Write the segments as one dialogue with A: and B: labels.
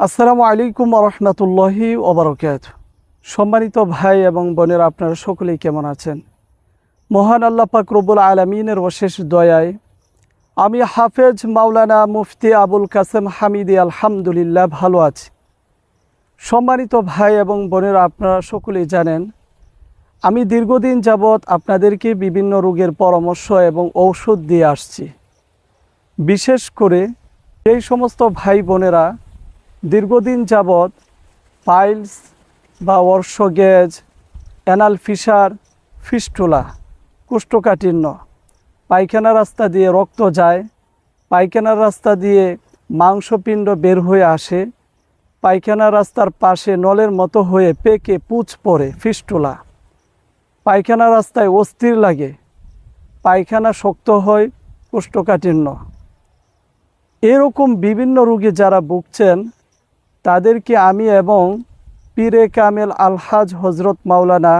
A: আসসালামু আলাইকুম রহমতুল্লাহি ওবরকাত। সম্মানিত ভাই এবং বোনেরা, আপনারা সকলেই কেমন আছেন? মহান আল্লাহ পাক রব্বুল আলমিনের অশেষ দয়ায় আমি হাফেজ মাওলানা মুফতি আবুল কাসেম হামিদি আলহামদুলিল্লাহ ভালো আছি। সম্মানিত ভাই এবং বোনেরা, আপনারা সকলেই জানেন, আমি দীর্ঘদিন যাবৎ আপনাদেরকে বিভিন্ন রোগের পরামর্শ এবং ঔষধ দিয়ে আসছি। বিশেষ করে এই সমস্ত ভাই বোনেরা দীর্ঘদিন যাবৎ পাইলস বা অর্শগেজ অ্যানাল ফিসার ফিস্টুলা, কুষ্ঠকাঠিন্য, পায়খানা রাস্তা দিয়ে রক্ত যায় পায়খানার রাস্তা দিয়ে মাংসপিণ্ড বের হয়ে আসে, পায়খানা রাস্তার পাশে নলের মতো হয়ে পেকে পুচ পড়ে ফিস্টুলা। পায়খানা রাস্তায় অস্থির লাগে, পায়খানা শক্ত হয় কোষ্ঠকাঠিন্য। এরকম বিভিন্ন রোগী যারা ভুগছেন তাদেরকে আমি এবং পীরে কামেল আলহাজ হজরত মাওলানা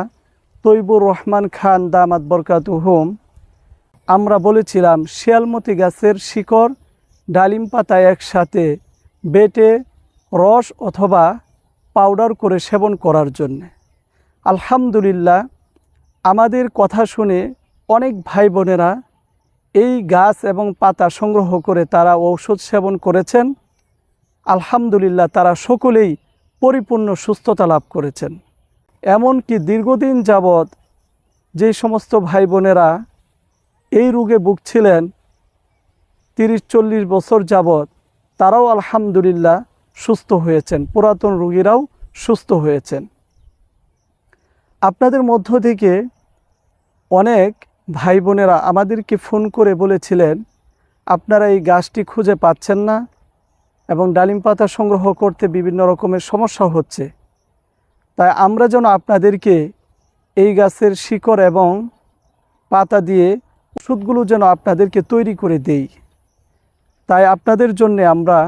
A: তৈবুর রহমান খান দামাত বরকাতুহুম আমরা বলেছিলাম, শিয়ালমতি গাছের শিকড় ডালিম পাতা একসাথে বেটে রস অথবা পাউডার করে সেবন করার জন্যে। আলহামদুলিল্লাহ, আমাদের কথা শুনে অনেক ভাই বোনেরা এই গাছ এবং পাতা সংগ্রহ করে তারা ঔষধ সেবন করেছেন। আলহামদুলিল্লাহ তারা সকলেই পরিপূর্ণ সুস্থতা লাভ করেছেন। এমনকি দীর্ঘদিন যাবৎ যে সমস্ত ভাই বোনেরা এই রোগে ভুগছিলেন, তিরিশ, চল্লিশ বছর যাবৎ তারাও আলহামদুলিল্লাহ সুস্থ হয়েছেন, পুরাতন রোগীরাও সুস্থ হয়েছেন। আপনাদের মধ্য থেকে অনেক ভাই বোনেরা আমাদেরকে ফোন করে বলেছিলেন, আপনারা এই গাছটি খুঁজে পাচ্ছেন না এবং ডালিম পাতা সংগ্রহ করতে বিভিন্ন রকমের সমস্যা হচ্ছে। তাই আমরা যেন আপনাদেরকে এই গাছের শিকড় এবং পাতা দিয়ে ওষুধগুলো যেন আপনাদেরকে তৈরি করে দেই। তাই আপনাদের জন্য আমরা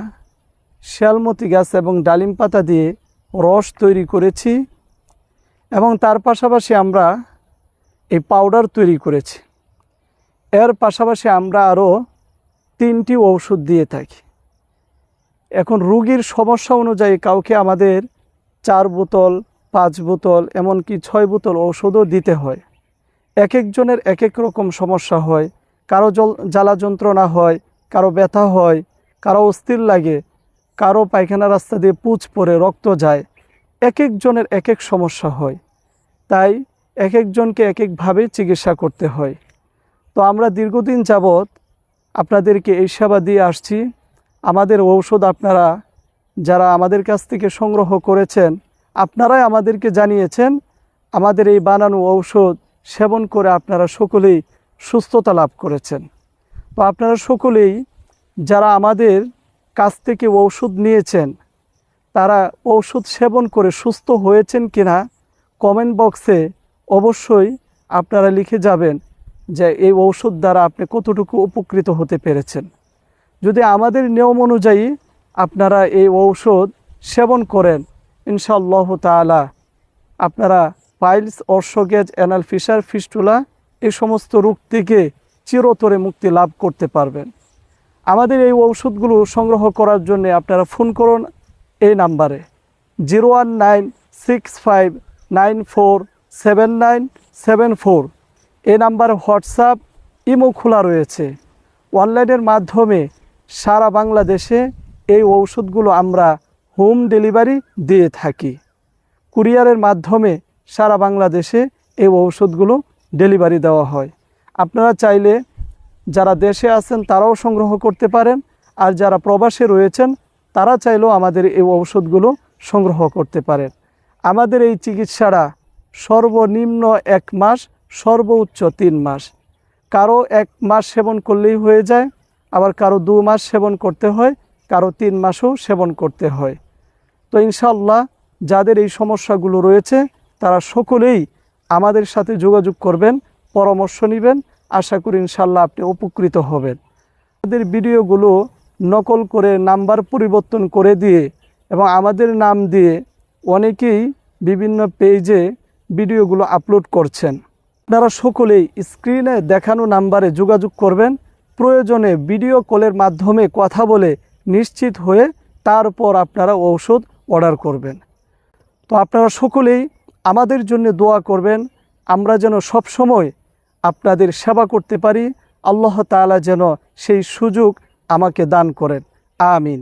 A: শিয়ালমতি গাছ এবং ডালিম পাতা দিয়ে রস তৈরি করেছি এবং তার পাশাপাশি আমরা এই পাউডার তৈরি করেছি। এর পাশাপাশি আমরা আরও তিনটি ঔষধ দিয়ে থাকি। এখন রুগীর সমস্যা অনুযায়ী কাউকে আমাদের চার বোতল, পাঁচ বোতল, এমনকি ছয় বোতল ঔষধও দিতে হয়। এক একজনের এক এক রকম সমস্যা হয়। কারও জল জ্বালা যন্ত্রণা হয়, কারও ব্যথা হয়, কারও অস্থির লাগে, কারও পায়খানা রাস্তা দিয়ে পুচ পরে রক্ত যায়। এক একজনের এক এক সমস্যা হয়। তাই এক একজনকে এক একভাবে চিকিৎসা করতে হয়। তো আমরা দীর্ঘদিন যাবৎ আপনাদেরকে এই সেবা দিয়ে আসছি। আমাদের ঔষধ আপনারা যারা আমাদের কাছ থেকে সংগ্রহ করেছেন, আপনারাই আমাদেরকে জানিয়েছেন, আমাদের এই বানানো ঔষধ সেবন করে আপনারা সকলেই সুস্থতা লাভ করেছেন। তো আপনারা সকলেই যারা আমাদের কাছ থেকে ঔষধ নিয়েছেন, তারা ঔষধ সেবন করে সুস্থ হয়েছেন কিনা কমেন্ট বক্সে অবশ্যই আপনারা লিখে যাবেন যে এই ঔষধ দ্বারা আপনি কতটুকু উপকৃত হতে পেরেছেন। যদি আমাদের নিয়ম অনুযায়ী আপনারা এই ঔষধ সেবন করেন, ইনশাআল্লাহ তালা আপনারা পাইলস অর্শগেজ অ্যানাল ফিশার, ফিস্টুলা এই সমস্ত রোগ থেকে চিরতরে মুক্তি লাভ করতে পারবেন। আমাদের এই ঔষধগুলো সংগ্রহ করার জন্য আপনারা ফোন করুন এই নাম্বারে। Zero one nine, six five, nine four, seven nine, seven four. এই নাম্বারে হোয়াটসঅ্যাপ, ইমো খোলা রয়েছে। অনলাইনের মাধ্যমে সারা বাংলাদেশে এই ঔষধগুলো আমরা হোম ডেলিভারি দিয়ে থাকি। কুরিয়ারের মাধ্যমে সারা বাংলাদেশে এই ঔষধগুলো ডেলিভারি দেওয়া হয়। আপনারা চাইলে যারা দেশে আছেন তারাও সংগ্রহ করতে পারেন, আর যারা প্রবাসে রয়েছেন তারা চাইলেও আমাদের এই ঔষধগুলো সংগ্রহ করতে পারেন। আমাদের এই চিকিৎসাটা সর্বনিম্ন এক মাস, সর্বোচ্চ তিন মাস। কারও এক মাস সেবন করলেই হয়ে যায় আবার কারও দু মাস সেবন করতে হয়, কারও তিন মাসও সেবন করতে হয়। তো ইনশাল্লাহ যাদের এই সমস্যাগুলো রয়েছে, তারা সকলেই আমাদের সাথে যোগাযোগ করবেন, পরামর্শ নেবেন। আশা করি ইনশাল্লাহ আপনি উপকৃত হবেন। আমাদের ভিডিওগুলো নকল করে নাম্বার পরিবর্তন করে দিয়ে এবং আমাদের নাম দিয়ে অনেকেই বিভিন্ন পেজে ভিডিওগুলো আপলোড করছেন। আপনারা সকলেই স্ক্রিনে দেখানো নাম্বারে যোগাযোগ করবেন। প্রয়োজনে ভিডিও কলের মাধ্যমে কথা বলে নিশ্চিত হয়ে তারপর আপনারা ঔষধ অর্ডার করবেন। তো আপনারা সকলেই আমাদের জন্য দোয়া করবেন। আমরা যেন সব সময় আপনাদের সেবা করতে পারি। আল্লাহ তালা যেন সেই সুযোগ আমাকে দান করেন। আমিন।